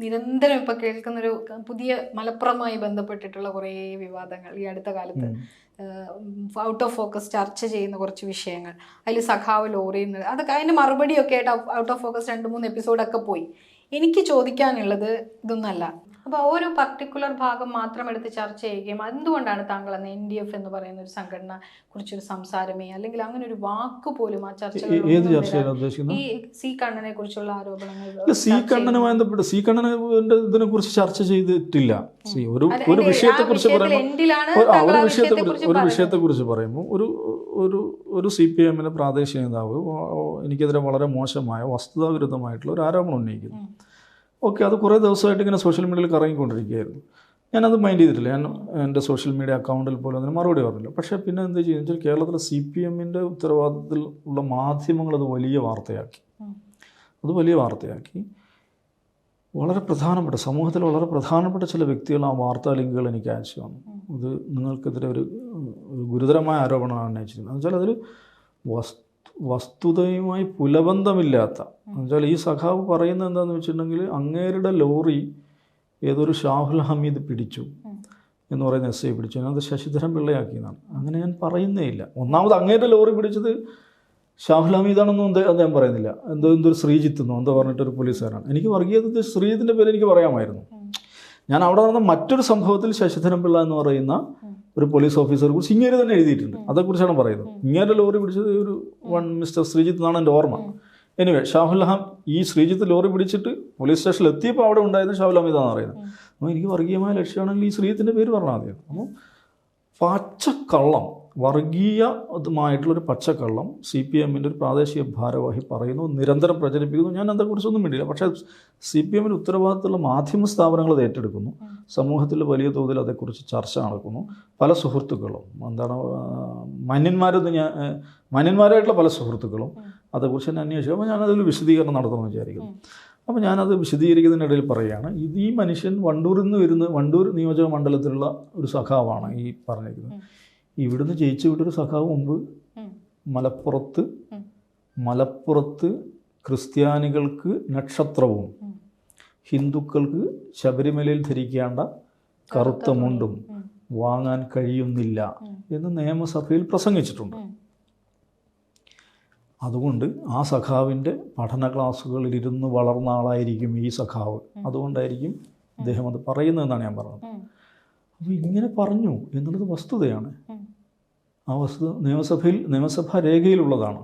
നിരന്തരം ഇപ്പൊ കേൾക്കുന്ന ഒരു പുതിയ മലപ്പുറമായി ബന്ധപ്പെട്ടിട്ടുള്ള കുറേ വിവാദങ്ങൾ ഈ അടുത്ത കാലത്ത് ഔട്ട് ഓഫ് ഫോക്കസ് ചർച്ച ചെയ്യുന്ന കുറച്ച് വിഷയങ്ങൾ. അതിൽ സഖാവ് ലോറിയുന്നത് അതൊക്കെ അതിന്റെ മറുപടിയൊക്കെ ആയിട്ട് ഔട്ട് ഓഫ് ഫോക്കസ് രണ്ട് മൂന്ന് എപ്പിസോഡൊക്കെ പോയി. എനിക്ക് ചോദിക്കാനുള്ളത് ഇതൊന്നല്ല. അപ്പോൾ ഒരു പർട്ടിക്കുലർ ഭാഗം മാത്രം എടുത്ത് ചർച്ച ചെയ്യുകയും എന്തുകൊണ്ടാണ് താങ്കൾ അന്ന് എൻ ഡി എഫ് എന്ന് പറയുന്ന ഒരു സംഘടന കുറിച്ചൊരു സംസാരമേ അല്ലെങ്കിൽ അങ്ങനെ ഒരു വാക്ക് പോലും ആ ചർച്ച ചർച്ചകളിൽ ഏത് ചർച്ചയാണ് ഉദ്ദേശിക്കുന്നത്? ഈ സി കണ്ണനെ കുറിച്ചുള്ള ആരോപണങ്ങൾ സി കണ്ണനുമായി ബന്ധപ്പെട്ട് സി കണ്ണനെ ഇതിനെ കുറിച്ച് ചർച്ച ചെയ്തിട്ടില്ല. ഒരു ഒരു വിഷയത്തെ കുറിച്ച് പറയുമ്പോൾ ഒരു- വിഷയത്തെ ഒരു വിഷയത്തെ കുറിച്ച് പറയുമ്പോൾ ഒരു ഒരു ഒരു സി പി എമ്മിലെ പ്രാദേശിക നേതാവ് എനിക്കെതിരെ വളരെ മോശമായ വസ്തുതാവിരുദ്ധമായിട്ടുള്ള ഒരു ആരോപണം ഉന്നയിക്കുന്നു. ഓക്കെ അത് കുറേ ദിവസമായിട്ട് ഇങ്ങനെ സോഷ്യൽ മീഡിയയിൽ കറങ്ങിക്കൊണ്ടിരിക്കുകയായിരുന്നു. ഞാനത് മൈൻഡ് ചെയ്തിട്ടില്ല. ഞാൻ എന്റെ സോഷ്യൽ മീഡിയ അക്കൗണ്ടിൽ പോലും അതിന് മറുപടി പറഞ്ഞില്ല. പക്ഷേ പിന്നെ എന്ത് ചെയ്യുന്നു വെച്ചാൽ കേരളത്തിലെ സി പി എമ്മിന്റെ ഉത്തരവാദിത്തത്തിൽ ഉള്ള മാധ്യമങ്ങൾ അത് വലിയ വാർത്തയാക്കി. അത് വലിയ വാർത്തയാക്കി. വളരെ പ്രധാനപ്പെട്ട സമൂഹത്തിൽ വളരെ പ്രധാനപ്പെട്ട ചില വ്യക്തികൾ ആ വാർത്താ ലിങ്കുകൾ എനിക്ക് അയച്ചു തന്നു. ഇത് നിങ്ങൾക്കെതിരെ ഒരു ഗുരുതരമായ ആരോപണമാണ് ഉന്നയിച്ചിരിക്കുന്നത് എന്നുവെച്ചാൽ അതൊരു വസ്തു വസ്തുതയുമായി പുലബന്ധമില്ലാത്ത എന്നുവെച്ചാൽ ഈ സഖാവ് പറയുന്നത് എന്താണെന്ന് വെച്ചിട്ടുണ്ടെങ്കിൽ അങ്ങേരുടെ ലോറി ഏതൊരു ഷാഹുൽ ഹമീദ് പിടിച്ചു എന്ന് പറയുന്ന എസ് ഐ പിടിച്ചു. ഞാനത് ശശിധരൻ പിള്ളയാക്കിയെന്നാണ്. അങ്ങനെ ഞാൻ പറയുന്നേ ഇല്ല. ഒന്നാമത് അങ്ങേരുടെ ലോറി പിടിച്ചത് ഷാഹുൽ ഹമീദാണെന്നും അദ്ദേഹം പറയുന്നില്ല. എന്തോ എന്തൊരു ശ്രീജിത്ത് എന്നോ എന്തോ പറഞ്ഞിട്ടൊരു പോലീസുകാരാണ് എനിക്ക് വർഗീയത ശ്രീജിത്തിന്റെ പേര് എനിക്ക് പറയാമായിരുന്നു. ഞാൻ അവിടെ നടന്ന മറ്റൊരു സംഭവത്തിൽ ശശിധരൻ പിള്ള എന്ന് പറയുന്ന ഒരു പോലീസ് ഓഫീസറെ കുറിച്ച് ഇങ്ങനെ തന്നെ എഴുതിയിട്ടുണ്ട്. അതേക്കുറിച്ചാണ് പറയുന്നത്. ഇങ്ങനെ ലോറി പിടിച്ചത് ഒരു വൺ മിസ്റ്റർ ശ്രീജിത്ത് എന്നാണ് എന്റെ ഓർമ്മ. എനിവേ ഷാഹുൽഹാം ഈ ശ്രീജിത്ത് ലോറി പിടിച്ചിട്ട് പോലീസ് സ്റ്റേഷനിൽ എത്തിയപ്പോൾ അവിടെ ഉണ്ടായിരുന്ന ഷാഹുൽ ഇതാണെന്ന് പറയുന്നത്. അപ്പോൾ എനിക്ക് വർഗീയമായ ലക്ഷ്യമാണെങ്കിൽ ഈ ശ്രീജിത്തിന്റെ പേര് പറഞ്ഞാൽ മതിയാണ് അപ്പോൾ പച്ചക്കള്ളം വർഗീയമായിട്ടുള്ളൊരു പച്ചക്കള്ളം സി പി എമ്മിന്റെ ഒരു പ്രാദേശിക ഭാരവാഹി പറയുന്നു നിരന്തരം പ്രചരിപ്പിക്കുന്നു. ഞാൻ അതേക്കുറിച്ചൊന്നും വേണ്ടിയില്ല പക്ഷേ സി പി എമ്മിന് ഉത്തരവാദിത്തമുള്ള മാധ്യമ സ്ഥാപനങ്ങൾ അത് ഏറ്റെടുക്കുന്നു. സമൂഹത്തിൽ വലിയ തോതിൽ അതേക്കുറിച്ച് ചർച്ച നടക്കുന്നു. പല സുഹൃത്തുക്കളും എന്താണ് മന്യന്മാരെന്ന് ഞാൻ മന്യന്മാരായിട്ടുള്ള പല സുഹൃത്തുക്കളും അതേക്കുറിച്ച് തന്നെ അന്വേഷിക്കുമ്പോൾ ഞാനതിൽ വിശദീകരണം നടത്തണമെന്ന് വിചാരിക്കുന്നു. അപ്പോൾ ഞാനത് വിശദീകരിക്കുന്നതിനിടയിൽ പറയുകയാണ് ഇത് ഈ മനുഷ്യൻ വണ്ടൂരിൽ നിന്ന് വരുന്ന വണ്ടൂർ നിയോജക മണ്ഡലത്തിലുള്ള ഒരു സഖാവാണ് ഈ പറഞ്ഞിരിക്കുന്നത്. ഇവിടുന്ന് ജയിച്ചു വിട്ടൊരു സഖാവ് മുമ്പ് മലപ്പുറത്ത് മലപ്പുറത്ത് ക്രിസ്ത്യാനികൾക്ക് നക്ഷത്രവും ഹിന്ദുക്കൾക്ക് ശബരിമലയിൽ ധരിക്കേണ്ട കറുത്ത മുണ്ടും വാങ്ങാൻ കഴിയുന്നില്ല. എന്ന് നിയമസഭയിൽ പ്രസംഗിച്ചിട്ടുണ്ട്. അതുകൊണ്ട് ആ സഖാവിന്റെ പഠന ക്ലാസ്സുകളിൽ ഇരുന്ന് വളർന്ന ആളായിരിക്കും ഈ സഖാവ്. അതുകൊണ്ടായിരിക്കും അദ്ദേഹം അത് പറയുന്നതെന്നാണ് ഞാൻ പറഞ്ഞത്. അപ്പോൾ ഇങ്ങനെ പറഞ്ഞു എന്നുള്ളത് വസ്തുതയാണ്. ആ വസ്തുത നിയമസഭയിൽ നിയമസഭാ രേഖയിലുള്ളതാണ്.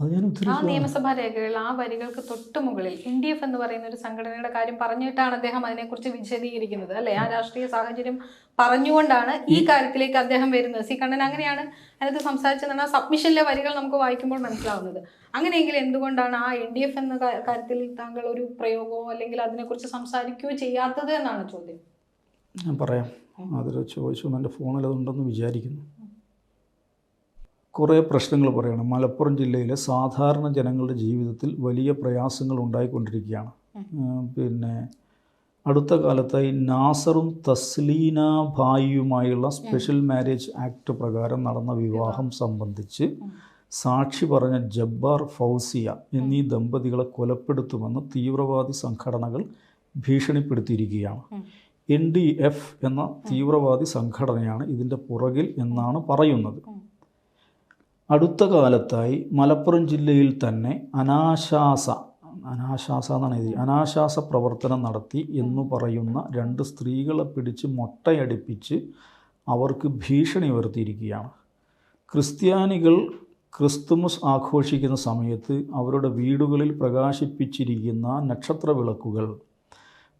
അത് ഞാൻ ആ നിയമസഭാ രേഖകൾ ആ വരികൾക്ക് തൊട്ട് മുകളിൽ എൻ ഡി എഫ് എന്ന് പറയുന്ന ഒരു സംഘടനയുടെ കാര്യം പറഞ്ഞിട്ടാണ് അദ്ദേഹം അതിനെക്കുറിച്ച് വിശദീകരിക്കുന്നത് അല്ലെ? ആ രാഷ്ട്രീയ സാഹചര്യം പറഞ്ഞുകൊണ്ടാണ് ഈ കാര്യത്തിലേക്ക് അദ്ദേഹം വരുന്നത്. സി കണ്ണൻ അങ്ങനെയാണ് അതിനകത്ത് സംസാരിച്ചതാണ് ആ സബ്മിഷനിലെ വരികൾ നമുക്ക് വായിക്കുമ്പോൾ മനസ്സിലാവുന്നത്. അങ്ങനെയെങ്കിൽ എന്തുകൊണ്ടാണ് ആ എൻ ഡി എഫ് എന്ന കാര്യത്തിൽ താങ്കൾ ഒരു പ്രയോഗമോ അല്ലെങ്കിൽ അതിനെക്കുറിച്ച് സംസാരിക്കുകയോ ചെയ്യാത്തത് എന്നാണ് ചോദ്യം? ഞാൻ പറയാം. അതിൽ ചോദിച്ചു എന്റെ ഫോണിൽ അതുണ്ടെന്ന് വിചാരിക്കുന്നു. കുറേ പ്രശ്നങ്ങൾ പറയണം. മലപ്പുറം ജില്ലയിലെ സാധാരണ ജനങ്ങളുടെ ജീവിതത്തിൽ വലിയ പ്രയാസങ്ങൾ ഉണ്ടായിക്കൊണ്ടിരിക്കുകയാണ്. പിന്നെ അടുത്ത കാലത്തായി നാസറും തസ്ലീന ഭായിയുമായുള്ള സ്പെഷ്യൽ മാരേജ് ആക്ട് പ്രകാരം നടന്ന വിവാഹം സംബന്ധിച്ച് സാക്ഷി പറഞ്ഞ ജബ്ബാർ ഫൗസിയ എന്നീ ദമ്പതികളെ കൊലപ്പെടുത്തുമെന്ന് തീവ്രവാദി സംഘടനകൾ ഭീഷണിപ്പെടുത്തിയിരിക്കുകയാണ്. എൻ ഡി എഫ് എന്ന തീവ്രവാദി സംഘടനയാണ് ഇതിന്റെ പുറകിൽ എന്നാണ് പറയുന്നത്. അടുത്ത കാലത്തായി മലപ്പുറം ജില്ലയിൽ തന്നെ അനാശാസ അനാശാസ എന്നാണ് എഴുതി അനാശാസ പ്രവർത്തനം നടത്തി എന്ന് പറയുന്ന രണ്ട് സ്ത്രീകളെ പിടിച്ച് മൊട്ടയടിപ്പിച്ച് അവർക്ക് ഭീഷണി ഉയർത്തിയിരിക്കുകയാണ്. ക്രിസ്ത്യാനികൾ ക്രിസ്തുമസ് ആഘോഷിക്കുന്ന സമയത്ത് അവരുടെ വീടുകളിൽ പ്രകാശിപ്പിച്ചിരിക്കുന്ന നക്ഷത്ര വിളക്കുകൾ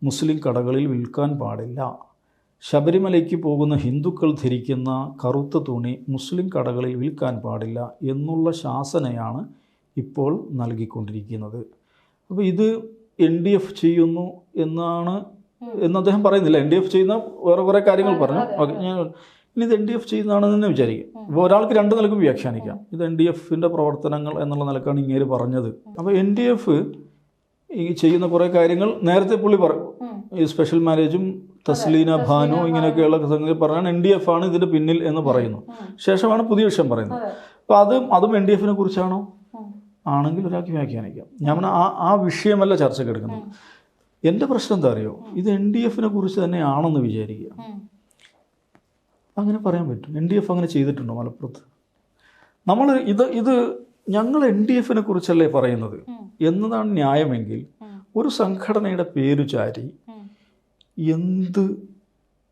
മുസ്ലിം കടകളിൽ വിൽക്കാൻ പാടില്ല. ശബരിമലയ്ക്ക് പോകുന്ന ഹിന്ദുക്കൾ ധരിക്കുന്ന കറുത്ത തുണി മുസ്ലിം കടകളിൽ വിൽക്കാൻ പാടില്ല എന്നുള്ള ശാസനയാണ് ഇപ്പോൾ നൽകിക്കൊണ്ടിരിക്കുന്നത്. അപ്പോൾ ഇത് എൻ ഡി എഫ് ചെയ്യുന്നു എന്നാണ് എന്ന് അദ്ദേഹം പറയുന്നില്ല. എൻ ഡി എഫ് ചെയ്യുന്ന വേറെ കുറേ കാര്യങ്ങൾ പറഞ്ഞു. ഓക്കെ ഞാൻ ഇനി ഇത് എൻ ഡി എഫ് ചെയ്യുന്നതാണെന്ന് തന്നെ വിചാരിക്കും. അപ്പോൾ ഒരാൾക്ക് രണ്ട് നിലക്കും വ്യാഖ്യാനിക്കാം. ഇത് എൻ ഡി എഫിന്റെ പ്രവർത്തനങ്ങൾ എന്നുള്ള നിലക്കാണ് ഇങ്ങേര് പറഞ്ഞത്. അപ്പോൾ എൻ ഡി എഫ് ഈ ചെയ്യുന്ന കുറേ കാര്യങ്ങൾ നേരത്തെ പുള്ളി പറയും ഈ സ്പെഷ്യൽ മാരേജും തസ്ലീന ഭാനു ഇങ്ങനെയൊക്കെയുള്ള സംഗതി പറഞ്ഞാണ് എൻ ഡി എഫ് ആണ് ഇതിന്റെ പിന്നിൽ എന്ന് പറയുന്നു. ശേഷമാണ് പുതിയ വിഷയം പറയുന്നത്. അപ്പോൾ അതും അതും എൻ ഡി എഫിനെ കുറിച്ചാണോ? ആണെങ്കിൽ ഒരാൾക്ക് വ്യാഖ്യാനിക്കാം. ഞാൻ ആ ആ വിഷയമല്ല ചർച്ചയ്ക്ക് എടുക്കുന്നത്. എന്റെ പ്രശ്നം എന്താ അറിയോ? ഇത് എൻ ഡി എഫിനെ കുറിച്ച് തന്നെയാണെന്ന് വിചാരിക്കുക. അങ്ങനെ പറയാൻ പറ്റും. എൻ ഡി എഫ് അങ്ങനെ ചെയ്തിട്ടുണ്ടോ മലപ്പുറത്ത്? നമ്മൾ ഇത് ഇത് ഞങ്ങൾ എൻ ഡി എഫിനെ കുറിച്ചല്ലേ പറയുന്നത്? എന്നതാണ് ന്യായമെങ്കിൽ ഒരു സംഘടനയുടെ പേരു ചാരി എന്ത്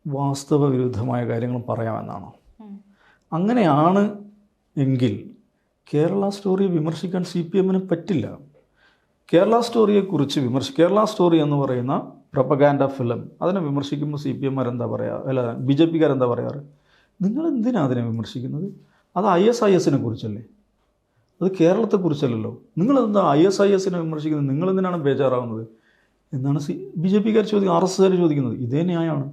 വാസ്തവ വിരുദ്ധമായ കാര്യങ്ങളും പറയാമെന്നാണോ അങ്ങനെയാണ് എങ്കിൽ കേരള സ്റ്റോറിയെ വിമർശിക്കാൻ സി പി എമ്മിന് പറ്റില്ല. കേരള സ്റ്റോറിയെക്കുറിച്ച് വിമർശ കേരള സ്റ്റോറി എന്ന് പറയുന്ന പ്രൊപ്പഗാൻഡ ഫിലിം അതിനെ വിമർശിക്കുമ്പോൾ സി പി എമ്മാരെന്താ പറയുക അല്ല ബി ജെ പിക്കാരെന്താ പറയാറ്? നിങ്ങൾ എന്തിനാണ് അതിനെ വിമർശിക്കുന്നത്? അത് ഐ എസ് ഐ എസിനെ കുറിച്ചല്ലേ? അത് കേരളത്തെക്കുറിച്ചല്ലല്ലോ. നിങ്ങളെന്താ ഐ എസ് ഐ എസിനെ വിമർശിക്കുന്നത്? നിങ്ങളെന്തിനാണ് ബേജാറാവുന്നത്? എന്നാണ് സി ബി ജെ പിക്കാർ ചോദിക്കുന്നത് ആർ എസ് എസ്കാർ ചോദിക്കുന്നത്. ഇതേ ന്യായമാണ്.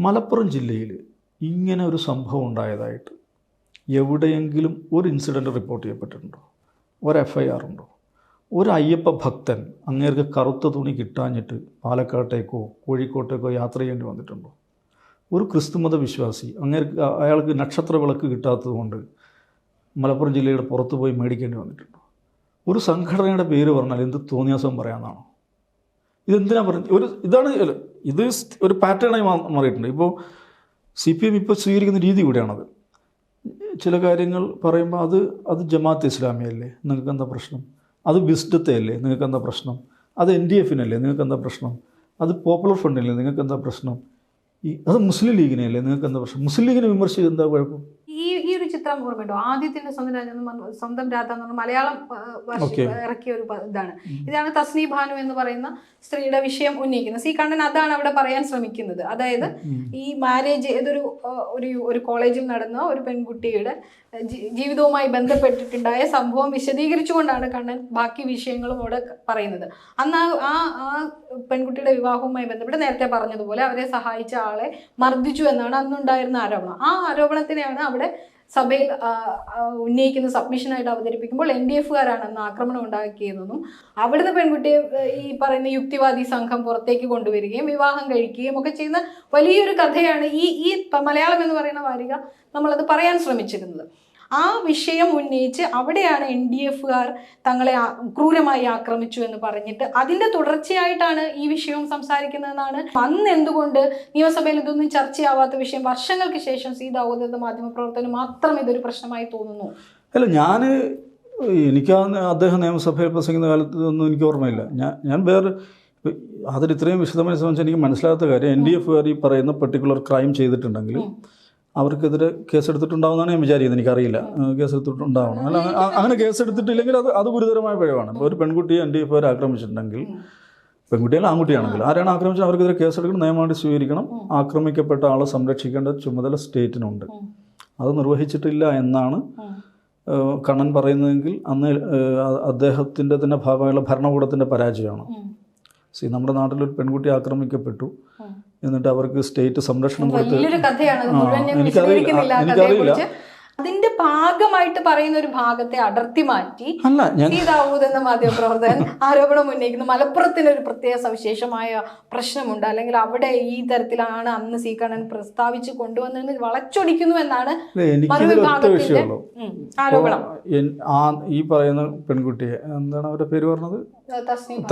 മലപ്പുറം ജില്ലയിൽ ഇങ്ങനെ ഒരു സംഭവം ഉണ്ടായതായിട്ട് എവിടെയെങ്കിലും ഒരു ഇൻസിഡന്റ് റിപ്പോർട്ട് ചെയ്യപ്പെട്ടിട്ടുണ്ടോ? ഒരു എഫ് ഐ ആർ ഉണ്ടോ? ഒരു അയ്യപ്പ ഭക്തൻ അങ്ങേർക്ക് കറുത്ത തുണി കിട്ടാഞ്ഞിട്ട് പാലക്കാട്ടേക്കോ കോഴിക്കോട്ടേക്കോ യാത്ര ചെയ്യേണ്ടി വന്നിട്ടുണ്ടോ? ഒരു ക്രിസ്തുമത വിശ്വാസി അങ്ങേർക്ക് അയാൾക്ക് നക്ഷത്ര വിളക്ക് കിട്ടാത്തതുകൊണ്ട് മലപ്പുറം ജില്ലയുടെ പുറത്ത് പോയി മേടിക്കേണ്ടി വന്നിട്ടുണ്ടോ. ഒരു സംഘടനയുടെ പേര് പറഞ്ഞാൽ എന്ത് തോന്നിയാസം പറയാമെന്നാണോ ഇതെന്തിനാ പറഞ്ഞത്? ഒരു ഇതാണ് ഇത്. ഒരു പാറ്റേണായി മാറിയിട്ടുണ്ട്. ഇപ്പോൾ സി പി എം ഇപ്പോൾ സ്വീകരിക്കുന്ന രീതി കൂടിയാണത്. ചില കാര്യങ്ങൾ പറയുമ്പോൾ അത് അത് ജമാഅത്ത് ഇസ്ലാമിയല്ലേ? നിങ്ങൾക്ക് എന്താ പ്രശ്നം? അത് ബിസ്ഡത്തെ അല്ലേ? നിങ്ങൾക്ക് എന്താ പ്രശ്നം? അത് എൻ ഡി എഫിനല്ലേ നിങ്ങൾക്ക് എന്താ പ്രശ്നം? അത് പോപ്പുലർ ഫ്രണ്ടിനല്ലേ നിങ്ങൾക്ക് എന്താ പ്രശ്നം? ഈ അത് മുസ്ലിം ലീഗിനെയല്ലേ നിങ്ങൾക്ക് എന്താ പ്രശ്നം? മുസ്ലിം ലീഗിനെ വിമർശിച്ചത് എന്താ കുഴപ്പം? ചിത്രം ഓർമ്മയുണ്ടോ? ആദ്യത്തിന്റെ സ്വന്തം രാജ സ്വന്തം രാധ എന്ന് പറഞ്ഞ മലയാളം ഇറക്കിയ ഒരു ഇതാണ്. ഇതാണ് തസ്നി ഭാനു എന്ന് പറയുന്ന സ്ത്രീയുടെ വിഷയം ഉന്നയിക്കുന്നത്. സി കണ്ണൻ അതാണ് അവിടെ പറയാൻ ശ്രമിക്കുന്നത്. അതായത് ഈ മാരേജ് ഏതൊരു ഒരു ഒരു കോളേജിൽ നടന്ന ഒരു പെൺകുട്ടിയുടെ ജീവിതവുമായി ബന്ധപ്പെട്ടിട്ടുണ്ടായ സംഭവം വിശദീകരിച്ചുകൊണ്ടാണ് കണ്ണൻ ബാക്കി വിഷയങ്ങളും അവിടെ പറയുന്നത്. അന്ന് ആ ആ ആ പെൺകുട്ടിയുടെ വിവാഹവുമായി ബന്ധപ്പെട്ട് നേരത്തെ പറഞ്ഞതുപോലെ അവരെ സഹായിച്ച ആളെ മർദ്ദിച്ചു എന്നാണ് അന്നുണ്ടായിരുന്ന ആരോപണം. ആ ആരോപണത്തിനെയാണ് അവിടെ സഭയിൽ ഉന്നയിക്കുന്ന സബ്മിഷനായിട്ട് അവതരിപ്പിക്കുമ്പോൾ എൻ ഡി എഫുകാരാണ് അന്ന് ആക്രമണം ഉണ്ടാക്കിയതെന്നും അവിടുന്ന് പെൺകുട്ടിയെ ഈ പറയുന്ന യുക്തിവാദി സംഘം പുറത്തേക്ക് കൊണ്ടുവരികയും വിവാഹം കഴിക്കുകയും ഒക്കെ ചെയ്യുന്ന വലിയൊരു കഥയാണ് ഈ ഈ മലയാളം എന്ന് പറയുന്ന വാരിക നമ്മളത് പറയാൻ ശ്രമിച്ചിരുന്നത്. ആ വിഷയം ഉന്നയിച്ച് അവിടെയാണ് എൻ ഡി എഫുകാർ തങ്ങളെ ക്രൂരമായി ആക്രമിച്ചു എന്ന് പറഞ്ഞിട്ട് അതിന്റെ തുടർച്ചയായിട്ടാണ് ഈ വിഷയവും സംസാരിക്കുന്നതെന്നാണ്. അന്ന് എന്തുകൊണ്ട് നിയമസഭയിൽ ഇതൊന്നും ചർച്ചയാവാത്ത വിഷയം വർഷങ്ങൾക്ക് ശേഷം സി മാധ്യമപ്രവർത്തനം മാത്രം ഇതൊരു പ്രശ്നമായി തോന്നുന്നു? അല്ല ഞാൻ എനിക്ക് അദ്ദേഹം നിയമസഭയിൽ പ്രസംഗിക്കുന്ന കാലത്ത് ഒന്നും എനിക്ക് ഓർമ്മയില്ല. ഞാൻ ഞാൻ വേറെ അതിൽ ഇത്രയും വിശദമായി സംബന്ധിച്ച് എനിക്ക് മനസ്സിലാത്ത കാര്യം എൻ ഡി എഫുകാർ ഈ പറയുന്ന പെർട്ടിക്കുലർ ക്രൈം ചെയ്തിട്ടുണ്ടെങ്കിൽ അവർക്കെതിരെ കേസെടുത്തിട്ടുണ്ടാവുന്നതാണ് ഞാൻ വിചാരിക്കുന്നത്. എനിക്കറിയില്ല. കേസെടുത്തിട്ടുണ്ടാവണം. അല്ല അങ്ങനെ കേസെടുത്തിട്ടില്ലെങ്കിൽ അത് അത് ഗുരുതരമായ പിഴവാണ്. ഇപ്പോൾ ഒരു പെൺകുട്ടിയെ എൻ ഡി അവർ ആക്രമിച്ചിട്ടുണ്ടെങ്കിൽ പെൺകുട്ടിയാലും ആൺകുട്ടിയാണെങ്കിലും ആരാണ് ആക്രമിച്ചത്? അവർക്കെതിരെ കേസെടുക്കണം നിയമമായിട്ട് സ്വീകരിക്കണം ആക്രമിക്കപ്പെട്ട ആളെ സംരക്ഷിക്കേണ്ട ചുമതല സ്റ്റേറ്റിനുണ്ട്. അത് നിർവഹിച്ചിട്ടില്ല എന്നാണ് കണ്ണൻ പറയുന്നതെങ്കിൽ അന്ന് അദ്ദേഹത്തിന്റെ തന്നെ ഭാഗമായുള്ള ഭരണകൂടത്തിന്റെ പരാജയമാണ്. സി നമ്മുടെ നാട്ടിൽ ഒരു പെൺകുട്ടി ആക്രമിക്കപ്പെട്ടു എന്നിട്ട് അവർക്ക് സ്റ്റേറ്റ് സംരക്ഷണം കൊടുത്ത് എനിക്കറിയില്ല. എനിക്കറിയില്ല. അതിന്റെ ഭാഗമായിട്ട് പറയുന്ന ഒരു ഭാഗത്തെ അടർത്തി മാറ്റി അല്ല ഞാൻ സി ദാവൂദ് എന്ന മാധ്യമപ്രവർത്തകൻ ആരോപണം ഉന്നയിക്കുന്നു. മലപ്പുറത്തിന് ഒരു പ്രത്യേക സവിശേഷമായ പ്രശ്നമുണ്ട്. അല്ലെങ്കിൽ അവിടെ ഈ തരത്തിലാണ് അന്ന് സി കണ്ണൻ പ്രസ്താവിച്ച് കൊണ്ടുവന്നതെന്ന് വളച്ചൊടിക്കുന്നു എന്നാണ് മറുവിഭാഗത്തിന്റെ ആരോപണം. ഈ പറയുന്ന പെൺകുട്ടിയെ എന്താണ് അവരുടെ പേര് പറഞ്ഞത്?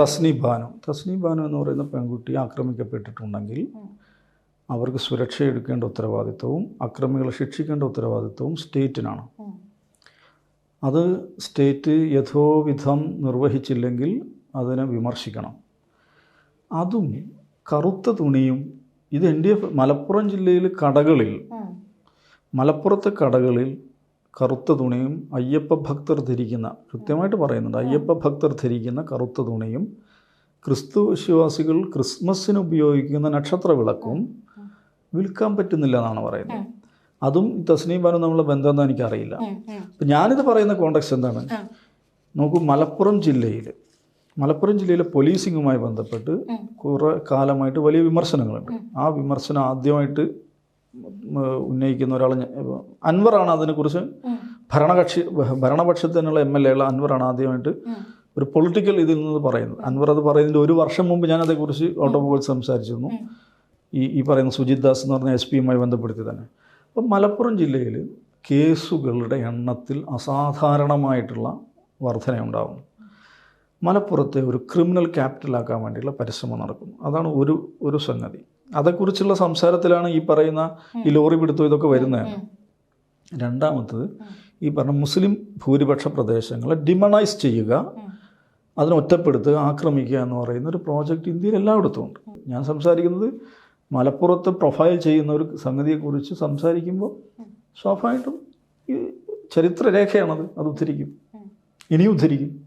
തസ്നി ബാനു തസ്നി ബാനു എന്ന് പറയുന്ന പെൺകുട്ടി ആക്രമിക്കപ്പെട്ടിട്ടുണ്ടെങ്കിൽ അവർക്ക് സുരക്ഷ എടുക്കേണ്ട ഉത്തരവാദിത്വവും അക്രമികളെ ശിക്ഷിക്കേണ്ട ഉത്തരവാദിത്വവും സ്റ്റേറ്റിനാണ്. അത് സ്റ്റേറ്റ് യഥോവിധം നിർവഹിച്ചില്ലെങ്കിൽ അതിനെ വിമർശിക്കണം. അതും കറുത്ത തുണിയും ഇത് എൻ ഡി എഫ് മലപ്പുറം ജില്ലയിൽ കടകളിൽ മലപ്പുറത്തെ കടകളിൽ കറുത്ത തുണിയും അയ്യപ്പ ഭക്തർ ധരിക്കുന്ന കൃത്യമായിട്ട് പറയുന്നുണ്ട് അയ്യപ്പ ഭക്തർ ധരിക്കുന്ന കറുത്ത തുണിയും ക്രിസ്തു വിശ്വാസികൾ ക്രിസ്മസിന് ഉപയോഗിക്കുന്ന നക്ഷത്ര വിളക്കും വിൽക്കാൻ പറ്റുന്നില്ല എന്നാണ് പറയുന്നത്. അതും തസ്നീം ബാനും തമ്മിലുള്ള ബന്ധം എന്താ എനിക്കറിയില്ല. അപ്പം ഞാനിത് പറയുന്ന കോണ്ടക്സ്റ്റ് എന്താണ്. നോക്കൂ മലപ്പുറം ജില്ലയിൽ മലപ്പുറം ജില്ലയിലെ പോലീസിങ്ങുമായി ബന്ധപ്പെട്ട് കുറേ കാലമായിട്ട് വലിയ വിമർശനങ്ങളുണ്ട്. ആ വിമർശനം ആദ്യമായിട്ട് ഉന്നയിക്കുന്ന ഒരാൾ അൻവറാണ് അതിനെക്കുറിച്ച്. ഭരണകക്ഷി ഭരണപക്ഷത്ത് തന്നെയുള്ള എം എൽ എ ഉള്ള അൻവറാണ് ആദ്യമായിട്ട് ഒരു പൊളിറ്റിക്കൽ ഇതിൽ നിന്ന് പറയുന്നത്. അൻവർ അത് പറയുന്നതിന്റെ ഒരു വർഷം മുമ്പ് ഞാൻ അതേക്കുറിച്ച് ഓട്ടോമൊബൈൽ സംസാരിച്ചിരുന്നു. ഈ ഈ പറയുന്ന സുജിത് ദാസ് എന്ന് പറഞ്ഞ എസ് പിയുമായി ബന്ധപ്പെടുത്തി തന്നെ അപ്പം മലപ്പുറം ജില്ലയിൽ കേസുകളുടെ എണ്ണത്തിൽ അസാധാരണമായിട്ടുള്ള വർധനയുണ്ടാകുന്നു മലപ്പുറത്തെ ഒരു ക്രിമിനൽ ക്യാപിറ്റലാക്കാൻ വേണ്ടിയുള്ള പരിശ്രമം നടക്കുന്നു. അതാണ് ഒരു ഒരു സംഗതി. അതേക്കുറിച്ചുള്ള സംസാരത്തിലാണ് ഈ പറയുന്ന ഈ ലോറി പിടുത്തം ഇതൊക്കെ വരുന്നത്. രണ്ടാമത്തത് ഈ പറഞ്ഞ മുസ്ലിം ഭൂരിപക്ഷ പ്രദേശങ്ങളെ ഡിമണൈസ് ചെയ്യുക ഉം. അതിനെ ഒറ്റപ്പെടുത്തുക ആക്രമിക്കുക എന്ന് പറയുന്ന ഒരു പ്രോജക്റ്റ് ഇന്ത്യയിൽ എല്ലായിടത്തും ഉണ്ട്. ഞാൻ സംസാരിക്കുന്നത് മലപ്പുറത്ത് പ്രൊഫൈൽ ചെയ്യുന്ന ഒരു സംഗതിയെക്കുറിച്ച് സംസാരിക്കുമ്പോൾ സ്വാഭാവികമായിട്ടും ചരിത്രരേഖയാണത്. അത് ഉദ്ധരിക്കും. ഇനിയും ഉദ്ധരിക്കും.